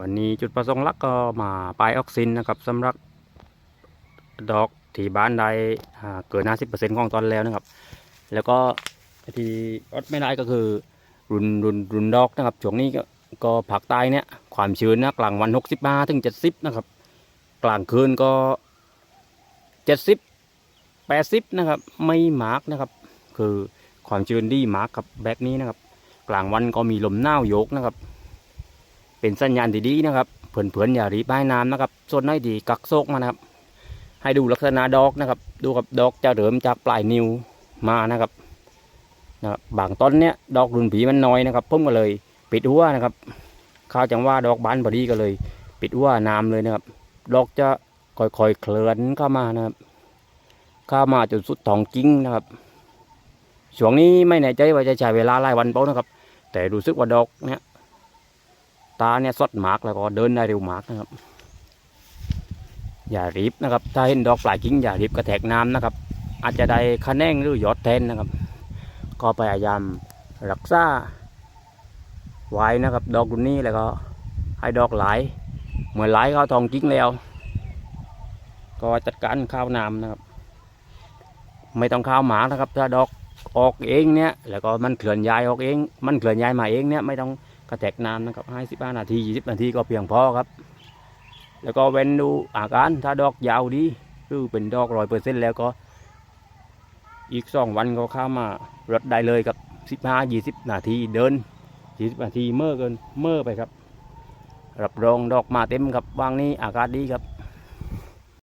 วันนี้จุดประสงค์หลักก็มาปลายออกซินนะครับสำหรับดอกที่บ้านใดเกิน 50%ของตอนแล้วนะครับ แล้วก็ที่อดไม่ได้ก็คือรุนรุนรุนดอกนะครับช่วงนี้ก็ผักใต้เนี่ยความชื้นนะกลางวัน 65ถึง70 นะครับ กลางคืนก็ 70 80 นะครับ ไม่มาร์กนะครับ คือความชื้นดีมาร์กกับแบบนี้นะครับ กลางวันก็มีลมหนาวโยกนะครับ เป็นสัญญาณที่ดีนะครับเพื่อนๆอย่ารีบให้น้ำนะครับส่วนน้อยดีกักโซกมานะครับ ให้ดูลักษณะดอกนะครับ ดูกับดอกจะเริ่มจากปลายนิ้วมานะครับนะครับบางต้นเนี้ยดอกรุนผีมันน้อยนะครับผมก็เลย ปิดหัวนะครับข้าวจังว่าดอกบานพอดีก็เลย ปิดหัวน้ำเลยนะครับ ดอกจะค่อยๆเคลื่อนเข้ามานะครับเข้ามาจนสุดทองกิ้งนะครับช่วงนี้ไม่แน่ใจว่าจะใช้เวลาหลายวันเปล่านะครับ แต่รู้สึกว่าดอกเนี้ย ตาเนี่ยสดมากแล้วก็เดินได้เร็วมากนะครับ อย่ารีบนะครับ ถ้าเห็นดอกปลายกิ้งอย่ารีบกระแทกน้ำนะครับ อาจจะได้คะแนนหรือยอดแทนนะครับ ก็พยายามรักษาไว้นะครับ ดอกรุ่นนี้แล้วก็ให้ดอกไหลาย เหมือนไหลายเขาทองกิ้งแล้ว ก็จัดการข้าวน้ำนะครับ ไม่ต้องข้าวหมานะครับ ถ้าดอกออกเองเนี่ย แล้วก็มันเคลื่อนย้ายออกเอง มันเคลื่อนย้ายมาเองเนี่ยไม่ต้อง กระแทกน้ำนะครับให้สิบห้านาทียี่สิบนาทีก็เพียงพอครับ แล้วก็เว้นดูอาการถ้าดอกยาวดีคือเป็นดอกร้อยเปอร์เซ็นต์แล้วก็ อีกสองวันก็เข้ามารถได้เลยครับสิบห้ายี่สิบนาทีเดินยี่สิบนาทีเมื่อเกินเมื่อไปครับรับรองดอกมาเต็มครับวางนี้อากาศดีครับ